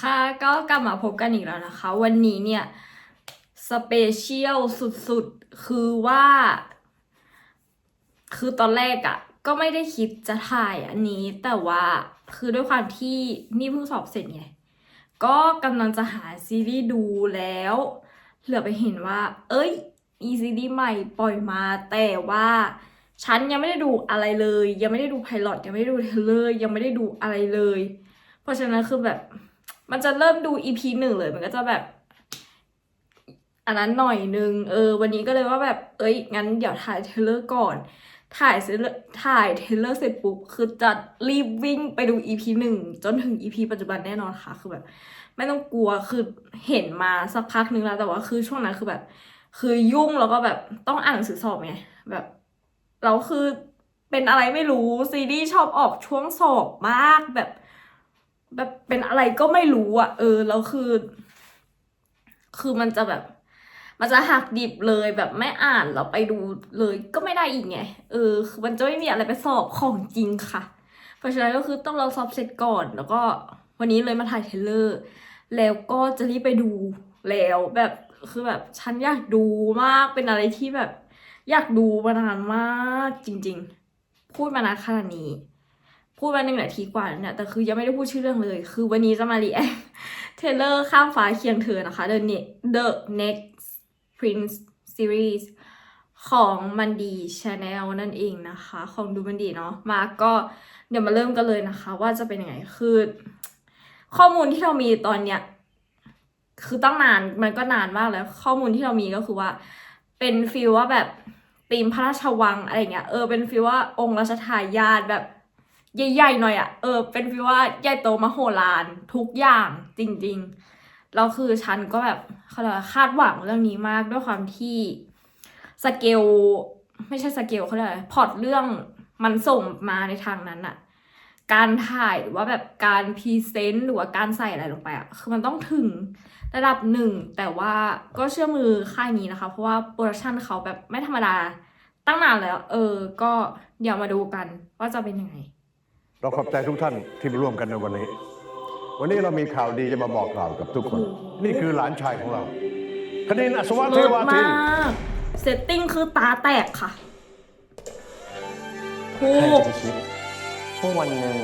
ค่ะก็กลับมาพบกันอีกแล้วนะคะ วันนี้เนี่ยสเปเชียลสุดๆ คือว่า คือตอนแรกอะ่ะก็ไม่ได้คิดจะถ่ายอันนี้ แต่ว่าคือด้วยความที่นี่เพิ่งสอบเสร็จไง ก็กำลังจะหาซีรีส์ดูแล้ว เหลือไปเห็นว่า เอ้ยมีซีรีส์ใหม่ปล่อยมา แต่ว่าฉันยังไม่ได้ดูอะไรเลย ยังไม่ได้ดูไพลอตยังไม่ได้ดูเทรลเลอร์ยังไม่ได้ดูอะไรเลย เพราะฉะนั้นคือแบบ มันจะเริ่มดู EP หนึ่งเลย มันก็จะแบบ อันนั้นหน่อยนึง เออ วันนี้ก็เลยว่าแบบ เอ้ย งั้นเดี๋ยวถ่ายเทเลอร์ก่อน ถ่ายเสร็จถ่ายเทเลอร์เสร็จปุ๊บ คือจะรีบวิ่งไปดู EP หนึ่งจนถึง EP ปัจจุบันแน่นอนค่ะ คือแบบ ไม่ต้องกลัว คือเห็นมาสักพักนึงแล้ว แต่ว่าคือช่วงนั้นคือแบบ คือยุ่งแล้วก็แบบต้องอ่านหนังสือสอบไง แบบเราคือเป็นอะไรไม่รู้ซีรีส์ชอบออกช่วงสอบมากแบบ แบบเป็นอะไรก็ไม่รู้อะเออแล้วคือ คือมันจะแบบ มันจะหักดิบเลยแบบไม่อ่านแล้วไปดูเลยก็ไม่ได้อีกไงเออ คือมันจะไม่มีอะไรไปสอบของจริงค่ะ เพราะฉะนั้นก็คือต้องเราสอบเสร็จก่อนแล้วก็วันนี้เลยมาถ่ายเทเลอร์แล้วก็จะรีบไปดูแล้วแบบคือแบบฉันอยากดูมากเป็นอะไรที่แบบ อยากดูมานานมากจริง ๆ พูดมานานขนาดนี้ พูดมาหนึ่งนาทีกว่าเนี่ยแต่คือยังไม่ได้พูดชื่อเรื่องเลย คือวันนี้จะมารีแอคเทเลอร์ข้ามฟ้าเคียงเธอนะคะ The Ne- The Next Prince Series ของมันดีชาแนลนั่นเองนะคะ ของดูมันดีเนาะมาก็เดี๋ยวมาเริ่มกันเลยนะคะ ว่าจะเป็นยังไงคือ ข้อมูลที่เรามีตอนเนี้ยคือตั้งนานมันก็นานมากแล้ว ข้อมูลที่เรามีก็คือว่า เป็นฟีลว่าแบบธีมพระราชวังอะไรเงี้ยเออเป็นฟีลว่าองค์รัชทายาทแบบ ใหญ่ๆหน่อยอะ่ะเออ เป็นฟีลว่าใหญ่โตมโหฬารทุกอย่างจริงๆแล้วคือฉันก็แบบเขาเรียกคาดหวังเรื่องนี้มากด้วยความที่สเกลไม่ใช่สเกลเขาเรียกอรพอตเรื่องมันส่งมาในทางนั้นอะการถ่ายหรือว่าแบบการพรีเซนต์หรือว่าการใส่อะไรลงไปอะคือมันต้องถึงระดับหนึ่ง แต่ว่าก็เชื่อมือค่ายนี้นะคะ เพราะว่าโปรดักชันเขาแบบไม่ธรรมดาตั้งนานแล้ว เออ ก็เดี๋ยวมาดูกันว่าจะเป็นยังไง เราขอบใจทุกท่านที่มาร่วมกันในวันนี้ วันนี้เรามีข่าวดีจะมาบอกกล่าวกับทุกคน นี่คือหลานชายของเราคณินอัศวะเทเลิศวาทิมานกเซตติ้งคือตาแตกค่ะถูใครกจะไปคิดว่าวันหนึ่ง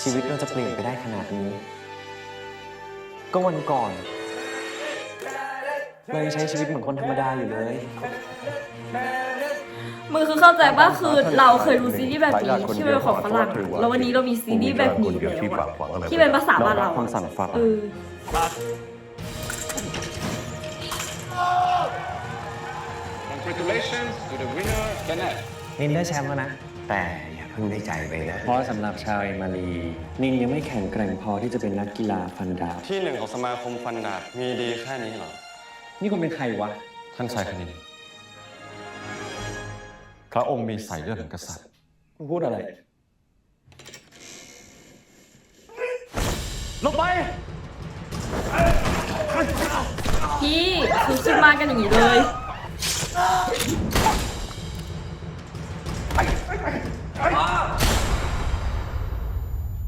ชีวิตเราจะเปลี่ยนไปได้ขนาดนี้ ก็วันก่อน เรายังใช้ชีวิตเหมือนคนธรรมดาอยู่เลย มือคือเข้าใจว่าคือเราเคยดูซีรีส์แบบนี้ที่เป็นของฝรั่งอะแล้ววันนี้เรามีซีรีส์แบบนี้แล้วอะที่เป็นภาษาบ้านเราเรารับคำสั่งฝรั่งเออ Congratulations to the winner, Kenneth. นินได้แชมป์แล้วนะ แต่อย่าเพิ่งได้ใจไปนะ เพราะสำหรับชาวเอมารีนินยังไม่แข็งแกร่งพอที่จะเป็นนักกีฬาฟันดาบที่หนึ่งของสมาคมฟันดาบมีดีแค่นี้เหรอ นี่คุณเป็นใครวะ ท่านชายคณิน พระองค์มีสายเลือดแห่งกษัตริย์มึงพูดอะไร ลงไป พี่คือขึ้นมากันอย่างนี้เลย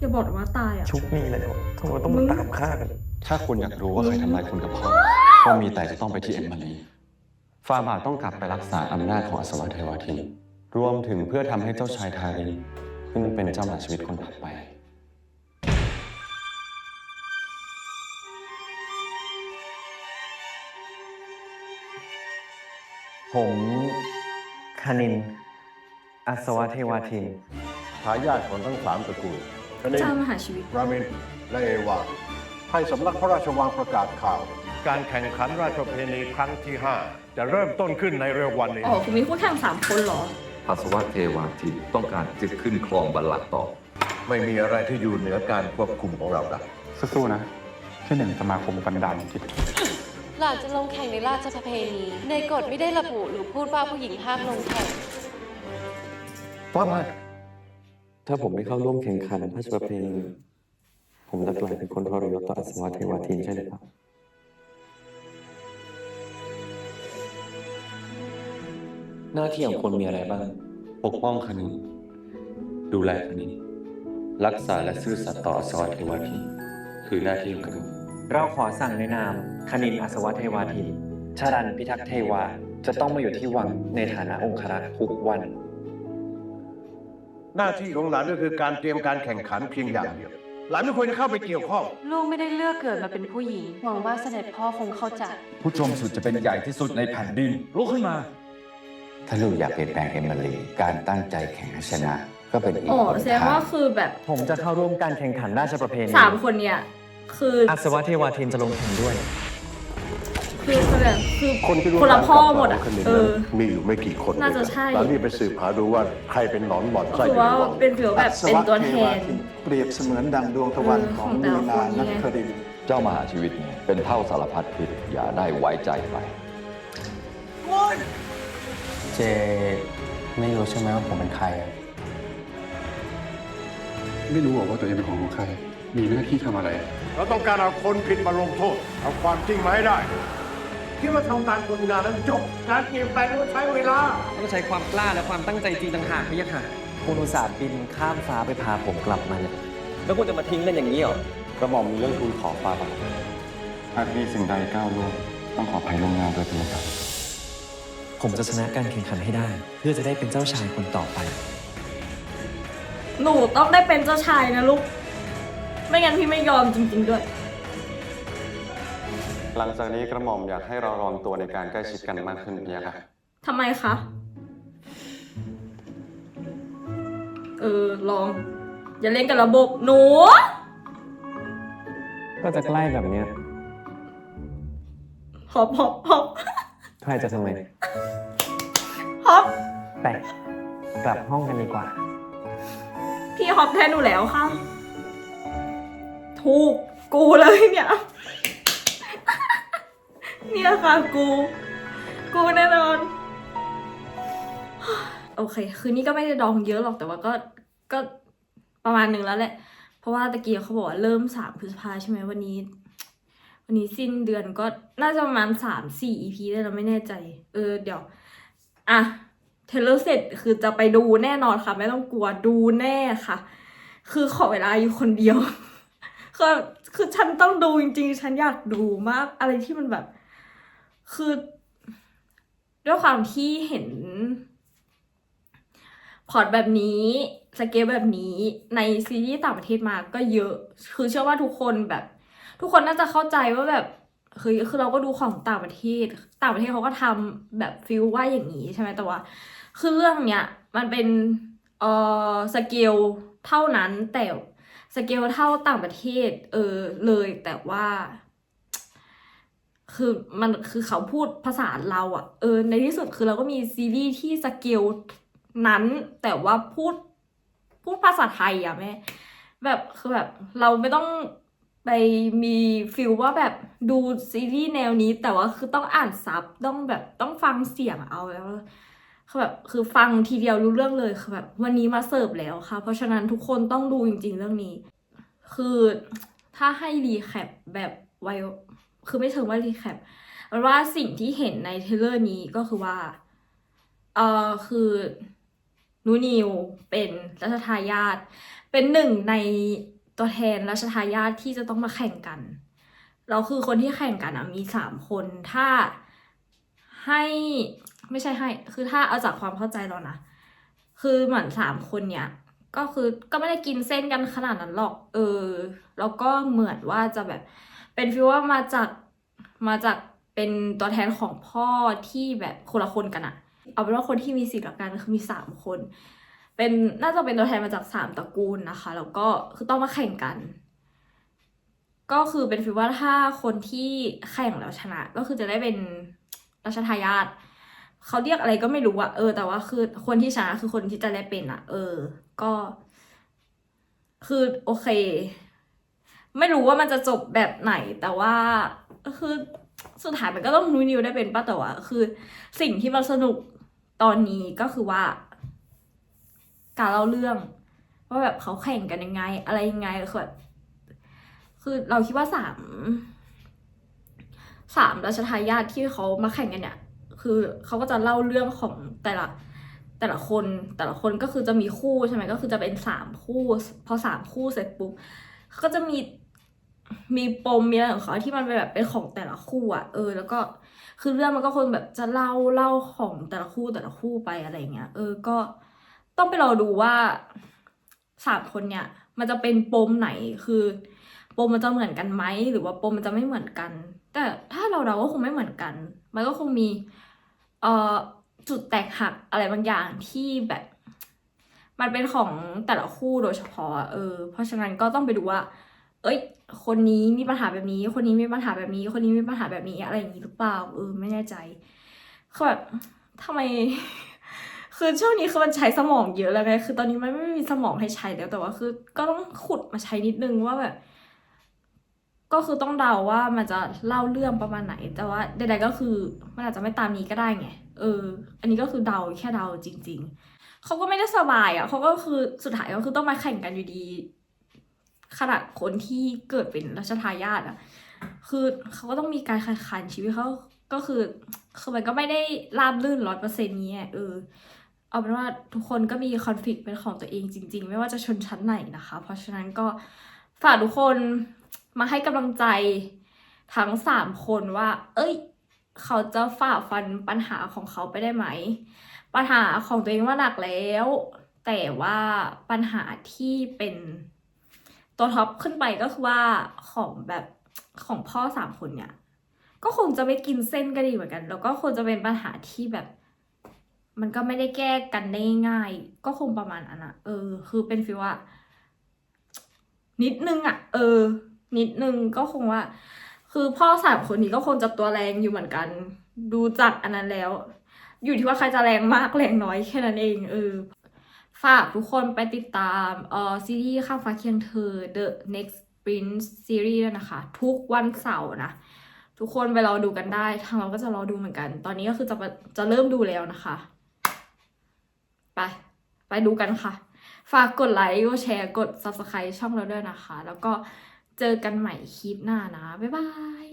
อย่าบอกนะว่าตายอะ ชุกนี่เลยทำไมต้องมาตามฆ่ากัน ถ้าคุณอยากรู้ว่าใครทำร้ายคุณกับพ่อ ก็มีแต่จะต้องไปที่เอ็มมารี ฟาบาทต้องกลับไปรักษาอำนาจของอสวรเทวาทิน รวมถึงเพื่อทำให้เจ้าชายทารินขึ้นเป็นเจ้าหน้าชีวิตคนถัดไป ผมคณินอัศวะเทวาทิน ทายาทของทั้งสามตระกูลคณินเจ้ามหาชีวิต รามิน และเอวาให้สำนักพระราชวังประกาศข่าว การแข่งขันราชประเพณีครั้งที่ 5 จะเริ่มต้นขึ้นในเร็ววันนี้ อ๋อคุณมีคู่แข่งสามคนเหรอ อาสวะเทวาทินต้องการจะขึ้นครองบัลลังก์ต่อ ไม่มีอะไรที่อยู่เหนือการควบคุมของเราได้สู้ๆนะที่หนึ่งสมาคมฟันดาบอังกฤษหลานจะลงแข่งในราชประเพณี ในกฎไม่ได้ระบุหรือพูดว่าผู้หญิงห้ามลงแข่ง ว่ามาถ้าผมไม่เข้าร่วมแข่งขันพระราชประเพณีผมจะกลายเป็นคนทรยศต่ออัศวะเทวาทินใช่หรือเปล่า หน้าที่ของคนมีอะไรบ้าง ปกป้องคณินดูแลคณินรักษาและซื่อสัตย์ต่ออสวรเทวาทินคือหน้าที่ของกระหม่อมเราขอสั่งในนามคณินอัศวเทวาทินชารันพิทักษ์เทวาจะต้องมาอยู่ที่วังในฐานะองครักษ์ทุกวัน หน้าที่ของหลานก็คือการเตรียมการแข่งขันเพียงอย่างเดียว หลานไม่ควรจะเข้าไปเกี่ยวข้อง ลูกไม่ได้เลือกเกิดมาเป็นผู้หญิง หวังว่าเสด็จพ่อคงเข้าใจ ผู้ชมสุดจะเป็นใหญ่ที่สุดในแผ่นดินลุกขึ้นมา ถ้าลูกอยากเปลี่ยนแปลงเอมิลีการตั้งใจแข่งให้ชนะ ก็เป็นอีกอ๋อหนแสดงทาว่างคือแบบผมจะเข้าร่วมการแข่งขันราชประเพณีสามคนเนี่ยคืออัศวเทวาทินจะลงแข่งด้วย คือแสดงคือคนที่รู้คนละการพ่อกลับหมมาดขอะองคณินเอนั้นอมีอยู่ไม่กี่คนน่าจะใช่หลานนี่ไปสืบหาดูว่าใครเป็นหนอนบ่อนก็ไส้คือในว่าวังเป็นฟิลแบบเป็นตัวแทน เปรียบเสมือนดังดวงตะวันของเออของแต่มีละนาคนนัไงกครินทร์ เจ้ามหาชีวิตเนี่ยเป็นเท่าสารพัดพิษอย่าได้ไว้ใจไป เจไม่รู้ใช่ไหมว่าผมเป็นใครอะไม่รู้หรอกว่าตัวเองเป็นของของใคร มีหน้าที่ทำอะไร เราต้องการเอาคนผิดมาลงโทษ เอาความจริงมาให้ได้คิดว่าทำการคนงานแล้วจบ การเปลี่ยนแปลงต้องใช้เวลา ต้องใช้ความกล้าและความตั้งใจจริงต่างหากพี่ยะค่ะ คุณอุตส่าห์บินข้ามฟ้าไปพาผมกลับมาเนี่ยแล้วคุณจะมาทิ้งกันอย่างนี้เหรอกระหม่อมมีเรื่องทูลขอฟ้าบาทหากมีสิ่งใดก้าวล่วงต้องขออภัยล่วงหน้าด้วยเพียงครับ ผมจะชนะการแข่งขันให้ได้ เพื่อจะได้เป็นเจ้าชายคนต่อไป หนูต้องได้เป็นเจ้าชายนะลูก ไม่งั้นพี่ไม่ยอมจริงๆด้วย หลังจากนี้กระหม่อมอยากให้เราระวังตัวในการใกล้ชิดกันมากขึ้นพี่ยะค่ะทำไมคะ เออ ลอง อย่าเล่นกับระบบหนู ก็จะใกล้แบบเนี้ยฮอปฮอปฮอป ใครจะทำไมฮอปไปกลับห้องกันดีกว่า พี่ฮอปแทนหนูแล้วค่ะ ถูกกูเลยเนี่ย เนี่ยค่ะกู กูแน่นอน โอเค คืนนี้ก็ไม่ได้ดองเยอะหรอกแต่ว่าก็ก็ประมาณหนึ่งแล้วแหละ เพราะว่าตะกี้เขาบอกว่าเริ่มสามพฤษภาใช่ไหมวันนี้ วันนี้สิ้นเดือนก็น่าจะประมาณสามสี่ EP ได้เราไม่แน่ใจ เออเดี๋ยว อะเทเลอร์เสร็จคือจะไปดูแน่นอนค่ะ ไม่ต้องกลัวดูแน่ค่ะ คือขอเวลาอยู่คนเดียวคือคือฉันต้องดูจริงๆ ฉันอยากดูมาก อะไรที่มันแบบ คือ ด้วยความที่เห็นพอร์ตแบบนี้สเกลแบบนี้ในซีรีส์ต่างประเทศมาก็เยอะ คือเชื่อว่าทุกคนแบบ ทุกคนน่าจะเข้าใจว่าแบบเฮ้ยคือเราก็ดูของต่างประเทศ ต่างประเทศเขาก็ทำแบบฟิลว่าอย่างนี้ใช่ไหมแต่ว่า คือเรื่องเนี้ยมันเป็นเออสเกลเท่านั้นแต่สเกลเท่าต่างประเทศ เออเลยแต่ว่า คือมันคือเขาพูดภาษาเราอะเออในที่สุดคือเราก็มีซีรีส์ที่สเกลนั้น แต่ว่าพูดพูดภาษาไทยอะแม่แบบคือแบบเราไม่ต้อง ไปมีฟิลว่าแบบดูซีรีส์แนวนี้ แต่ว่าคือต้องอ่านซับต้องแบบต้องฟังเสียงเอาแล้วคือแบบคือฟังทีเดียวรู้เรื่องเลยคือแบบวันนี้มาเสิร์ฟแล้วค่ะ เพราะฉะนั้นทุกคนต้องดูจริง ๆ เรื่องนี้ คือถ้าให้รีแคปแบบไวคือไม่เชิงว่ารีแคปว่าสิ่งที่เห็นในเทเลอร์นี้ก็คือว่าเออคือนูนิวเป็นรัชทายาทเป็นหนึ่งใน ตัวแทนรัชทายาทที่จะต้องมาแข่งกันแล้วคือคนที่แข่งกันอะมีสามคนถ้าให้ไม่ใช่ให้ คือถ้าเอาจากความเข้าใจเรานะคือเหมือนสามคนเนี่ยก็คือก็ไม่ได้กินเส้นกันขนาดนั้นหรอก เออ แล้วก็เหมือนว่าจะแบบ เป็นฟีลว่ามาจากมาจากเป็นตัวแทนของพ่อที่แบบคนละคนกันอะเอาเป็นว่าคนที่มีสิทธิ์ละกันคือมีสามคน เป็นน่าจะเป็นตัวแทนมาจากสามตระกูลนะคะ แล้วก็คือต้องมาแข่งกัน ก็คือเป็นฟีลว่าถ้าคนที่แข่งแล้วชนะ ก็คือจะได้เป็นรัชทายาทเขาเรียกอะไรก็ไม่รู้อะเออ แต่ว่าคือคนที่ชนะคือคนที่จะได้เป็นอะเออ ก็ คือโอเค ไม่รู้ว่ามันจะจบแบบไหน แต่ว่าคือสุดท้ายมันก็ต้องนูนิวได้เป็นป้าแต่ว่าคือ สิ่งที่มันสนุกตอนนี้ก็คือว่า การเล่าเรื่องว่าแบบเขาแข่งกันยังไง อะไรยังไงคือแบบคือเราคิดว่าสามสามรัชทายาทที่เขามาแข่งกันเนี่ย คือเขาก็จะเล่าเรื่องของแต่ละแต่ละคนแต่ละคนก็คือจะมีคู่ใช่ไหมก็คือจะเป็นสามคู่ พอสามคู่เสร็จปุ๊บก็จะมีมีปมมีอะไรของเขาที่มันเป็นแบบเป็นของแต่ละคู่อะเออ แล้วก็คือเรื่องมันก็คงแบบจะเล่าเล่าของแต่ละคู่แต่ละคู่ไปอะไรเงี้ยเออก็ ต้องไปรอดูว่าสามคนเนี่ย มันจะเป็นปมไหนคือปมมันจะเหมือนกันไหมหรือว่าปมมันจะไม่เหมือนกัน แต่ถ้าเราเราก็คงไม่เหมือนกัน มันก็คงมีเอ่อจุดแตกหักอะไรบางอย่างที่แบบ มันเป็นของแต่ละคู่โดยเฉพาะ เออ เพราะฉะนั้นก็ต้องไปดูว่า เอ้ย คนนี้มีปัญหาแบบนี้ คนนี้มีปัญหาแบบนี้ คนนี้มีปัญหาแบบนี้อะไรอย่างนี้หรือเปล่าเออไม่แน่ใจคือแบบทำไม คือช่วงนี้คือมันใช้สมองเยอะแล้วไงคือตอนนี้มันไม่มีสมองให้ใช้แล้วแต่ว่าคือ ก็ต้องขุดมาใช้นิดนึงว่าแบบ ก็คือต้องเดาว่ามันจะเล่าเรื่องประมาณไหน แต่ว่าใดๆก็คือมันอาจจะไม่ตามนี้ก็ได้ไงเออ อันนี้ก็คือเดาแค่เดาจริง ๆเขาก็ไม่ได้สบายอะเขาก็คือสุดท้ายก็คือต้องมาแข่งกันอยู่ดีขนาดคนที่เกิดเป็นรัชทายาทอะคือเขาก็ต้องมีการแข่งขันชีวิตเขาก็คือ คือมันก็ไม่ได้ราบรื่นร้อยเปอร์เซ็นต์นี้เออ เอาเป็นว่าทุกคนก็มีคอนฟ lict เป็นของตัวเองจริง ๆ ไม่ว่าจะชนชั้นไหนนะคะ เพราะฉะนั้นก็ฝากทุกคนมาให้กำลังใจทั้งสามคนว่า เอ้ย เขาจะฝ่าฟันปัญหาของเขาไปได้ไหม ปัญหาของตัวเองว่าหนักแล้ว แต่ว่าปัญหาที่เป็นตัวท็อปขึ้นไปก็คือว่าของแบบของพ่อสามคนเนี่ย ก็คงจะไม่กินเส้นก็ดีเหมือนกัน แล้วก็คงจะเป็นปัญหาที่แบบ มันก็ไม่ได้แก้กันได้ง่าย ก็คงประมาณนั้นอะเออ คือเป็นฟีลว่า นิดนึงอะเออ นิดนึงก็คงว่า คือพ่อสามคนนี้ก็คงจะตัวแรงอยู่เหมือนกัน ดูจากอันนั้นแล้ว อยู่ที่ว่าใครจะแรงมากแรงน้อยแค่นั้นเอง เออ ฝากทุกคนไปติดตามเอ่อซีรีส์ข้ามฟ้าเคียงเธอ The Next Prince Series ด้วยนะคะ ทุกวันเสาร์นะทุกคนไปรอดูกันได้ ทางเราก็จะรอดูเหมือนกัน ตอนนี้ก็คือจะจะเริ่มดูแล้วนะคะ ไป ไปดูกันค่ะ ฝากกดไลค์กดแชร์กด subscribe ช่องเราด้วยนะคะ แล้วก็เจอกันใหม่คลิปหน้านะ บ๊ายบาย